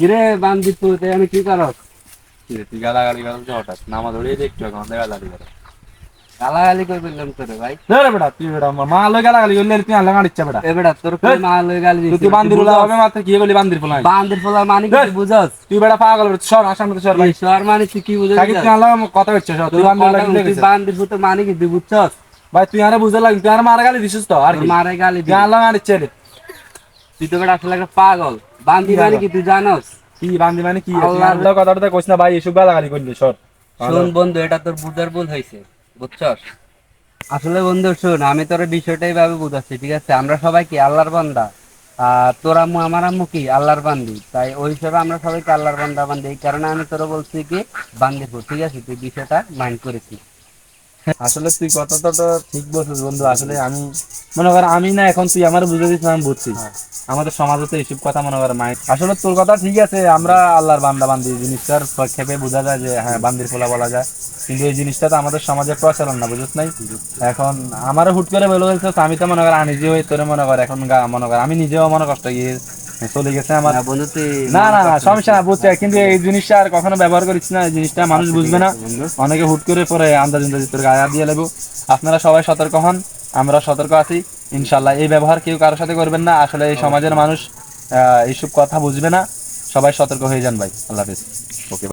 কিরে বান্দিপুর আমি কি করস তুই গালাগালি করছ হঠাৎ? নামাজ উড়িয়ে দেখছ এখন গালাগালি করো। গালাগালি করে বললাম তোরে ভাই। রে বেটা তুই বেটা মা লই গালাগালি করলে তুই আল্লাহ গাড়িচ্ছা বেটা। এবারে তোর কোন মা লই গালি তুই তুই বান্দির উলা হবে মাত্র কি বলি বান্দির ফুলাই বান্দির ফলার মানে কি তুই বুঝস? তুই বেটা পাগল বেটা সর আসাম তো সর ভাই। তুই শহর মানে তুই কি বুঝস কাকি তুই আল্লাহ কথা হচ্ছে সর তুই বান্দির লাগি তুই বান্দির মানে কি তুই বুঝছস? ভাই তুই আরে বুঝে লাগি তুই আরে মারা গালি দিছিস তো আর মারে গালি তুই রে। তুই তো বেটা আসলে একটা পাগল। বান্দি মানে কি তুই জানোস? কি বান্দি মানে কি? আল্লাহ কথাটা কইছ না ভাই এসব গালাগালি করলি সর। শোন বন্ধু এটা তোর বুঝার ভুল হয়েছে বুঝছস? আসলে বন্ধু শোন আমি তোর বিষয়টাই ভাবে বুঝাচ্ছি ঠিক আছে? আমরা সবাই কি আল্লাহর বান্দা? আর তোর আম্মু আমার আম্মু কি আল্লাহর বান্দি? তাই ওই হিসাবে আমরা সবাইকে আল্লাহর বান্দা বান্দি? এই কারণে আমি তোরা বলছি কি বান্দিপুর ঠিক আছে? তুই বিষয়টা মাইন্ড করেছিস। আসলে তুই কথাটা তো ঠিক বলছিস বন্ধু আসলে আমি মনে কর আমি না এখন তুই আমার বুঝে দিস আমি বুঝছি। আমাদের সমাজে তো এইসব কথা মনে কর মাই আসলে তোর কথা ঠিক আছে আমরা আল্লাহর বান্দা বান্দি জিনিসটার ক্ষেপে বোঝা যায় যে হ্যাঁ বান্দির ফোলা বলা যায়। কিন্তু এই জিনিসটা তো আমাদের সমাজে প্রচলন না বুঝছ নাই? এখন আমারও হুট করে বলে বলছে আমি তো মনে কর আনিজি হই তোরে মনে কর এখন গা মনে কর আমি নিজেও মনে কষ্ট গিয়ে চলে গেছে আমার। না, না না সমস্যা না বুঝছে কিন্তু এই জিনিসটা আর কখনো ব্যবহার করিস না এই জিনিসটা মানুষ বুঝবে না। অনেকে হুট করে পরে আন্দাজ আন্দাজ তোর গায়ে দিয়ে লাগবো আপনারা সবাই সতর্ক হন আমরা সতর্ক আছি ইনশাল্লাহ। এই ব্যবহার কেউ কারোর সাথে করবেন না আসলে এই সমাজের মানুষ আহ, এইসব কথা বুঝবে না। সবাই সতর্ক হয়ে যান ভাই আল্লাহ হাফিজ। ওকে